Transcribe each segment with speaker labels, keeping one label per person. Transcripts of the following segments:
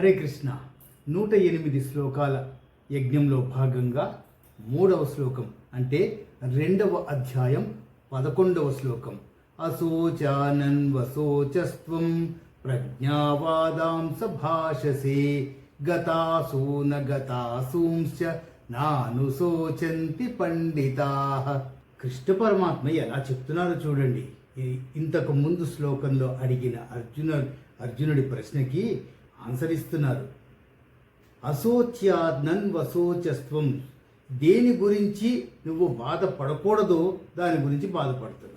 Speaker 1: హరే కృష్ణ. నూట ఎనిమిది శ్లోకాల యజ్ఞంలో భాగంగా మూడవ శ్లోకం అంటే రెండవ అధ్యాయం పదకొండవ శ్లోకం. అశోచానన్ ప్రజ్ఞావాదాం ప్రజ్ఞావాదాంస భాషసే గతాసూన గతాసూంశ్చ నానుశోచంతి పండితా. కృష్ణ పరమాత్మ ఎలా చెప్తున్నారో చూడండి. ఇంతకు ముందు శ్లోకంలో అడిగిన అర్జున అర్జునుడి ప్రశ్నకి ఆన్సర్ ఇస్తున్నారు అశోచ్యానన్ దేని గురించి నువ్వు బాధపడకూడదో దాని గురించి బాధపడుతున్నావు.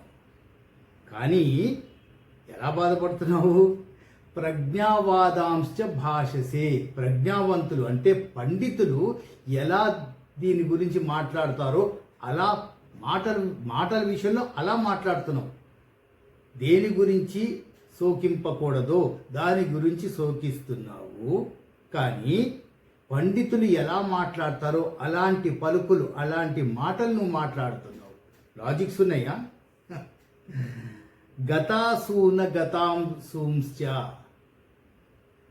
Speaker 1: కానీ ఎలా బాధపడుతున్నావు? ప్రజ్ఞావాదాంశ భాషసే. ప్రజ్ఞావంతులు అంటే పండితులు ఎలా దీని గురించి మాట్లాడతారో అలా మాటలు మాటల విషయంలో అలా మాట్లాడుతున్నావు. దేని గురించి శోకింపకూడదో దాని గురించి శోకిస్తున్నావు కానీ పండితులు ఎలా మాట్లాడతారో అలాంటి పలుకులు అలాంటి మాటలు నువ్వు మాట్లాడుతున్నావు. లాజిక్స్ ఉన్నాయా? గతాసూన గతాంశూంశ్చ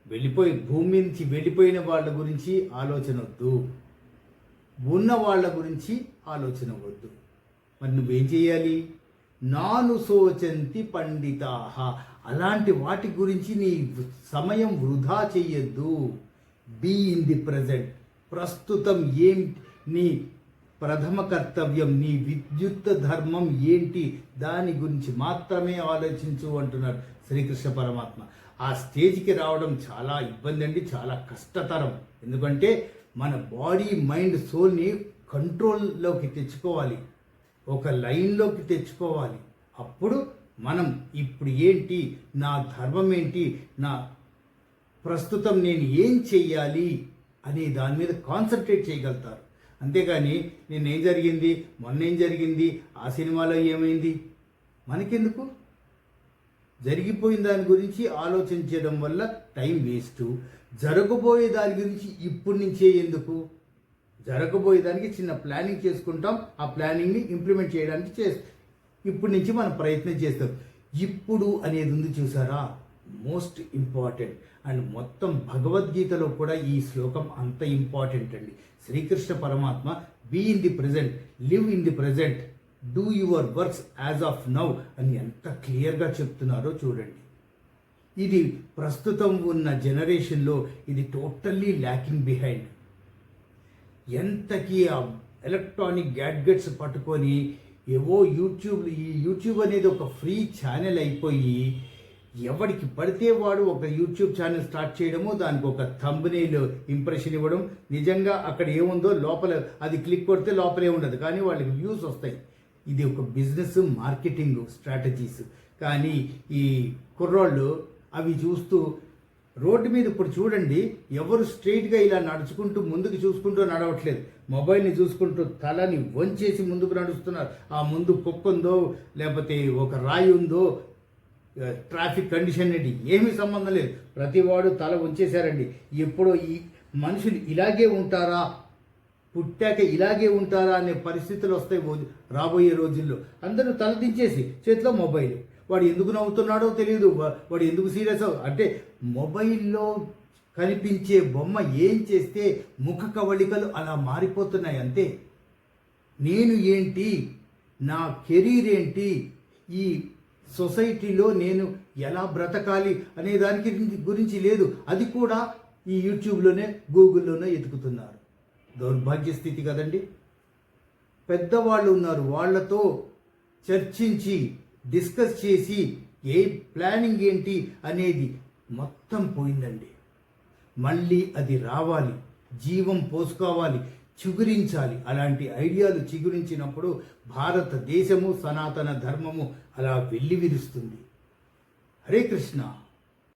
Speaker 1: వెళ్ళిపోయి భూమి నుంచి వెళ్ళిపోయిన వాళ్ళ గురించి ఆలోచన వద్దు. ఉన్న వాళ్ళ గురించి ఆలోచన వద్దు. మరి నువ్వేం చేయాలి? నాను శోచంతి పండితాహ. అలాంటి వాటి గురించి నీ సమయం వృధా చెయ్యొద్దు. బీ ఇన్ ది ప్రజెంట్ ప్రస్తుతం ఏం నీ ప్రథమ కర్తవ్యం నీ విద్యుత్ ధర్మం ఏంటి? దాని గురించి మాత్రమే ఆలోచించు అంటున్నారు శ్రీకృష్ణ పరమాత్మ. ఆ స్టేజ్కి రావడం చాలా ఇబ్బంది అండి చాలా కష్టతరం. ఎందుకంటే మన బాడీ మైండ్ సోల్ని కంట్రోల్లోకి తెచ్చుకోవాలి. ఒక లైన్లోకి తెచ్చుకోవాలి. అప్పుడు మనం ఇప్పుడు ఏంటి? నా ధర్మం ఏంటి? నా ప్రస్తుతం నేను ఏం చెయ్యాలి? అనే దాని మీద కాన్సన్ట్రేట్ చేయగలుగుతారు. అంతేగాని నేను ఏం జరిగింది? మొన్న ఏం జరిగింది? ఆ సినిమాలో ఏమైంది? మనకెందుకు? జరిగిపోయిన దాని గురించి ఆలోచించడం వల్ల టైం వేస్ట్. జరగబోయే దాని గురించి ఇప్పటి నుంచే ఎందుకు? జరగబోయే దానికి చిన్న ప్లానింగ్ చేసుకుంటాం. ఆ ప్లానింగ్ని ఇంప్లిమెంట్ చేయడానికి చేస్తాం ఇప్పటి నుంచి మనం ప్రయత్నం చేస్తాం. ఇప్పుడు అనేది ఉంది చూసారా? మోస్ట్ ఇంపార్టెంట్ అండ్ మొత్తం భగవద్గీతలో కూడా ఈ శ్లోకం అంత ఇంపార్టెంట్ అండి. శ్రీకృష్ణ పరమాత్మ be in the present live in the present do your works as of now అని ఎంత క్లియర్గా చెప్తున్నారో చూడండి. ఇది ప్రస్తుతం ఉన్న జనరేషన్లో ఇది టోటల్లీ ల్యాకింగ్ బిహైండ్ ఎంతకి ఆ ఎలక్ట్రానిక్ గ్యాడ్గెట్స్ పట్టుకొని ఏవో యూట్యూబ్ ఈ యూట్యూబ్ అనేది ఒక ఫ్రీ ఛానల్ అయిపోయి ఎవడికి పడితే వాడు ఒక యూట్యూబ్ ఛానల్ స్టార్ట్ చేయడము దానికి ఒక థంబ్నైల్ ఇంప్రెషన్ ఇవ్వడం. నిజంగా అక్కడ ఏముందో లోపల అది క్లిక్ కొడితే లోపలే ఉండదు. కానీ వాళ్ళకి వ్యూస్ వస్తాయి. ఇది ఒక బిజినెస్ మార్కెటింగ్ స్ట్రాటజీస్ కానీ ఈ కుర్రాళ్ళు అవి చూస్తూ రోడ్డు మీద ఇప్పుడు చూడండి ఎవరు స్ట్రైట్గా ఇలా నడుచుకుంటూ ముందుకు చూసుకుంటూ నడవట్లేదు. మొబైల్ని చూసుకుంటూ తలని వంచేసి ముందుకు నడుస్తున్నారు. ఆ ముందు కుక్క ఉందో లేకపోతే ఒక రాయి ఉందో ట్రాఫిక్ కండిషన్ ఏంటి? ఏమీ సంబంధం లేదు. ప్రతివాడు తల ఉంచేశారండి ఎప్పుడో ఈ మనుషులు ఇలాగే ఉంటారా? పుట్టాక ఇలాగే ఉంటారా అనే పరిస్థితులు వస్తాయి రాబోయే రోజుల్లో. అందరూ తల దించేసి చేతిలో మొబైల్ వాడు ఎందుకు నవ్వుతున్నాడో తెలియదు వా- వాడు ఎందుకు సీరియస్ అంటే మొబైల్లో కనిపించే బొమ్మ ఏం చేస్తే ముఖ కవళికలు అలా మారిపోతున్నాయి అంతే. నేను ఏంటి? నా కెరీర్ ఏంటి? ఈ సొసైటీలో నేను ఎలా బ్రతకాలి అనే దానికి గురించి లేదు. అది కూడా ఈ యూట్యూబ్లోనే గూగుల్లోనే ఎతుకుతున్నారు. దౌర్భాగ్య స్థితి కదండి. పెద్దవాళ్ళు ఉన్నారు. వాళ్ళతో చర్చించి డిస్కస్ చేసి ఏ ప్లానింగ్ ఏంటి అనేది మొత్తం పోయిందండి. మళ్ళీ అది రావాలి జీవం పోసుకోవాలి చిగురించాలి. అలాంటి ఐడియాలు చిగురించినప్పుడు భారతదేశము సనాతన ధర్మము అలా వెళ్ళి విరుస్తుంది హరే కృష్ణ.